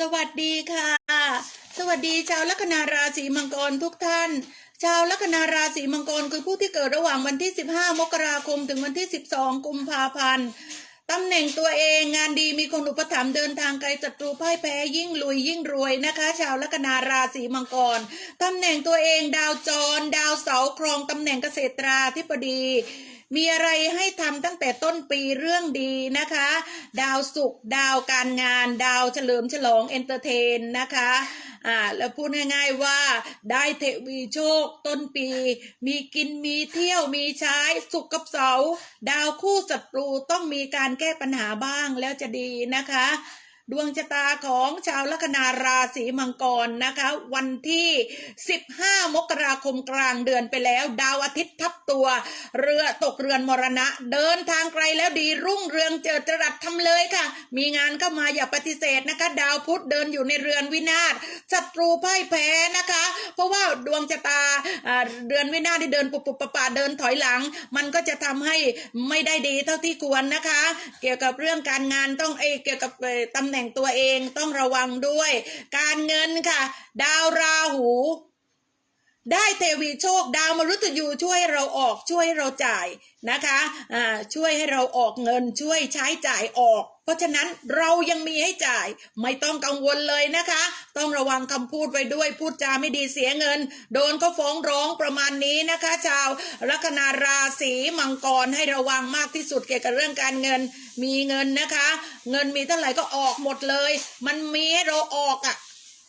สวัสดีค่ะ สวัสดีชาวลัคนาราศีมังกรทุกท่าน ชาวลัคนาราศีมังกรคือผู้ที่เกิดระหว่างวันที่ 15 มกราคม ถึงวันที่ 12 กุมภาพันธ์ตำแหน่งตัวเองงานดีมีคนอุปถัมภ์เดินทางไกลศัตรูพ่ายแพ้ยิ่งลุยยิ่งรวยนะคะ ชาวลัคนาราศีมังกรตำแหน่งตัวเองดาวจร ดาวเสาครองตำแหน่งเกษตราธิบดี มีอะไรให้ทำตั้งแต่ต้นปีเรื่องดีนะคะ ดาวศุกร์ดาวการงาน ดาวเฉลิมฉลองเอนเตอร์เทนนะคะอ่าแล้วพูดง่ายๆว่าได้เทวีโชคต้นปี มีกินมีเที่ยวมีใช้สุขกับเสา ดาวคู่ศัตรูต้องมีการแก้ปัญหาบ้างแล้วจะดีนะคะ ดวงชะตาของชาวลัคนาราศีมังกรนะคะ วันที่ 15 มกราคมกลางเดือนไปแล้ว ดาวอาทิตย์ทับตัว เรือตกเรือนมรณะ เดินทางไกลแล้วดีรุ่งเรืองเจอจรัสทำเลยค่ะ มีงานเข้ามาอย่าปฏิเสธนะคะ ดาวพุธเดินอยู่ในเรือนวินาศศัตรูพ่ายแพ้นะคะ เพราะว่าดวงชะตาอ่าเดือนวินาศที่เดินปุบปุบปะปะเดินถอยหลัง มันก็จะทำให้ไม่ได้ดีเท่าที่ควรนะคะ เกี่ยวกับเรื่องการงานต้องเอเกี่ยวกับตำแหน่งตัวเองต้องระวังด้วย การเงินค่ะ ดาวราหู ได้เทวีโชคดาวมฤตยูช่วยเราออกช่วยให้เราจ่ายนะคะอ่าช่วยให้เราออกเงินช่วยใช้จ่ายออก เพราะฉะนั้นเรายังมีให้จ่าย ไม่ต้องกังวลเลยนะคะ ต้องระวังคำพูดไว้ด้วยพูดจาไม่ดีเสียเงิน โดนก็ฟ้องร้องประมาณนี้นะคะ ชาวลัคนาราศีมังกรให้ระวังมากที่สุดเกี่ยวกับเรื่องการเงิน มีเงินนะคะ เงินมีเท่าไหร่ก็ออกหมดเลย มันมีให้เราออกอะ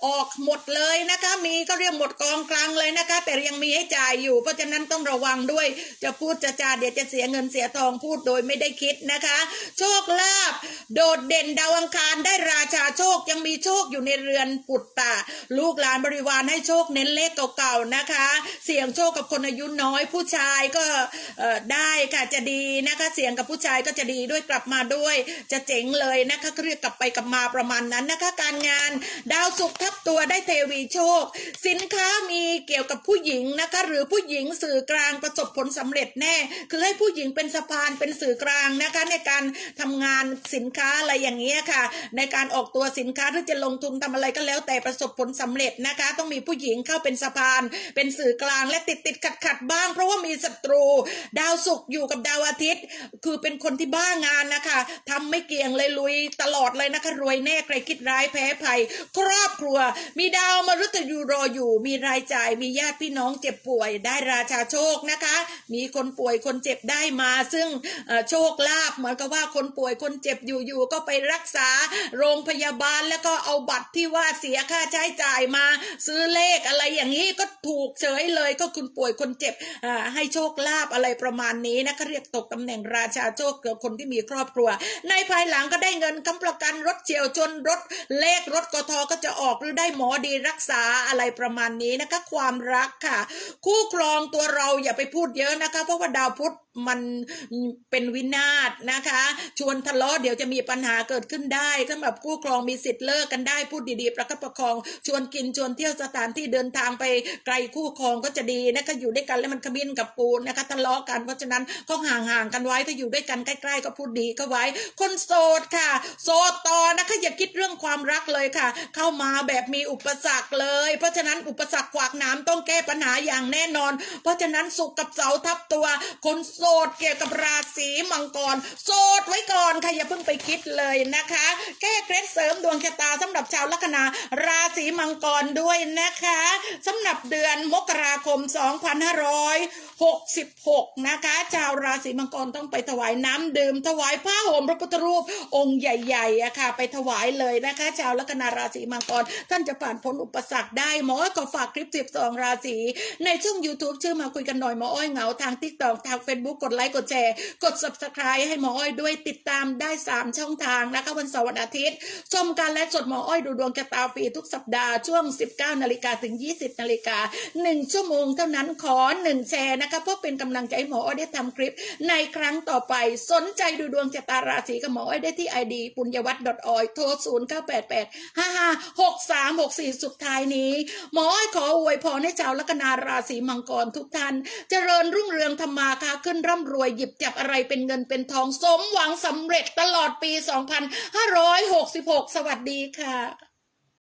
ออกหมดเลยนะคะ มีก็เรียกหมดกองกลางเลยนะคะ แต่ยังมีให้จ่ายอยู่ เพราะฉะนั้นต้องระวังด้วย จะพูดจะจาเดี๋ยวจะเสียเงินเสียทองพูดโดยไม่ได้คิดนะคะ โชคลาภโดดเด่นดาวอังคารได้ราชาโชคยังมีโชคอยู่ในเรือนปุตตะ ลูกหลานบริวารให้โชคเน้นเลขเก่าๆนะคะ เสี่ยงโชคกับคนอายุน้อยผู้ชายก็ได้ค่ะจะดีนะคะเสี่ยงกับผู้ชายก็จะดีด้วยกลับมาด้วย จะเจ๋งเลยนะคะเรียกกลับไปกลับมาประมาณนั้นนะคะ การงานดาวศุกร์ทับตัวได้เทวีโชค สินค้ามีเกี่ยวกับผู้หญิงนะคะ หรือผู้หญิงสื่อกลางประสบผลสำเร็จแน่ คือให้ผู้หญิงเป็นสะพานเป็นสื่อกลางนะคะ ในการทำงานสินค้าอะไรอย่างเงี้ยค่ะ ในการออกตัวสินค้าที่จะลงทุนทำอะไรก็แล้ว แต่ประสบผลสำเร็จนะคะ ต้องมีผู้หญิงเข้าเป็นสะพาน เป็นสื่อกลางและติดติดขัดขัดบ้าง เพราะว่ามีศัตรู ดาวศุกร์อยู่กับดาวอาทิตย์ คือเป็นคนที่บ้างานนะคะทำไม่เกี่ยงเลยลุยตลอดเลยนะคะ รวยแน่ใครคิดร้ายแพ้ภัย ครอบครัวมีดาวมฤตยูรออยู่ มีรายจ่าย มีญาติพี่น้องเจ็บป่วย ได้ราชาโชคนะคะ มีคนป่วยคนเจ็บได้มา ซึ่งโชคลาภเหมือนกับว่าคนป่วยคนเจ็บอยู่ๆก็ไปรักษาโรงพยาบาลแล้วก็เอาบัตรที่ว่าเสียค่าใช้จ่ายมา ซื้อเลขอะไรอย่างนี้ก็ถูกเฉยเลยก็คุณป่วยคนเจ็บให้โชคลาภอะไรประมาณนี้นะคะเรียกตกตำแหน่งราชาโชคเกี่ยวกับคนที่มีครอบครัว ในภายหลังก็ได้เงินค้ำประกันรถเฉียวชนรถเลขรถกทก็จะออกหรือได้หมอดีรักษาอะไรประมาณนี้นะคะ ความรักค่ะ คู่ครองตัวเราอย่าไปพูดเยอะนะคะ เพราะว่าดาวพุธ มันเป็นวินาศนะคะ ชวนทะเลาะเดี๋ยวจะมีปัญหาเกิดขึ้นได้สำหรับคู่ครองมีสิทธิ์เลิกกันได้พูดดีๆ ประคับประคอง ชวนกินชวนเที่ยวสถานที่เดินทางไปไกลคู่ครองก็จะดีนะคะอยู่ด้วยกันแล้วมันขมิ้นกับปูนะคะทะเลาะกันเพราะฉะนั้นก็ห่างๆกันไว้ถ้าอยู่ด้วยกันใกล้ ๆ ก็พูดดีก็ไว้ คนโสดค่ะ โสดต่อนะคะอย่าคิดเรื่องความรักเลยค่ะ เข้ามาแบบมีอุปสรรคเลย เพราะฉะนั้นอุปสรรคขวากหน้ำต้องแก้ปัญหาอย่างแน่นอน เพราะฉะนั้นสุขกับเสาทับตัวคนโสสดเกี่ยวกับราศีมังกร โสดไว้ก่อนค่ะอย่าเพิ่งไปคิดเลยนะคะ แก้เคล็ดเสริมดวงชะตาสำหรับชาวลัคนาราศีมังกรด้วยนะคะสำหรับเดือนมกราคม 2566 นะคะ ชาวราศีมังกรต้องไปถวายน้ำดื่ม ถวายผ้าห่มพระพุทธรูปองค์ใหญ่ๆอะค่ะ ไปถวายเลยนะคะ ชาวลัคนาราศีมังกร ท่านจะผ่านพ้นอุปสรรคได้หมออ้อยก็ฝากคลิป 12 ราศีในช่อง YouTube ชื่อมาคุยกันหน่อยหมออ้อยเหงาทาง TikTok ทางเฟซบุ๊ก Facebook กดไลค์กดแชร์ กด Subscribe ให้หมออ้อยด้วยติดตามได้ 3 ช่องทางนะคะวันเสาร์วันอาทิตย์ ชมการและสดหมออ้อยดูดวงชะตาฟรีทุกสัปดาห์ช่วง 19นาฬิกาถึง 20นาฬิกา1ชั่วโมงเท่านั้นขอ 1 แชร์นะคะเพื่อเป็นกำลังใจให้หมออ้อยได้ทำคลิป ในครั้งต่อไปสนใจดูดวงชะตาราศีกับหมออ้อยได้ที่ ID ปุญญวัฒน์ .org โทร0 9 8 8 5 5 6 3 6 4 สุดท้ายนี้ หมออ้อยขออวยพรให้ชาวลัคนาราศีมังกรทุกท่าน เจริญรุ่งเรืองธรรมาค้าขึ้นร่ำรวยหยิบจับอะไรเป็นเงินเป็นทองสมหวังสำเร็จตลอดปี 2566 สวัสดีค่ะ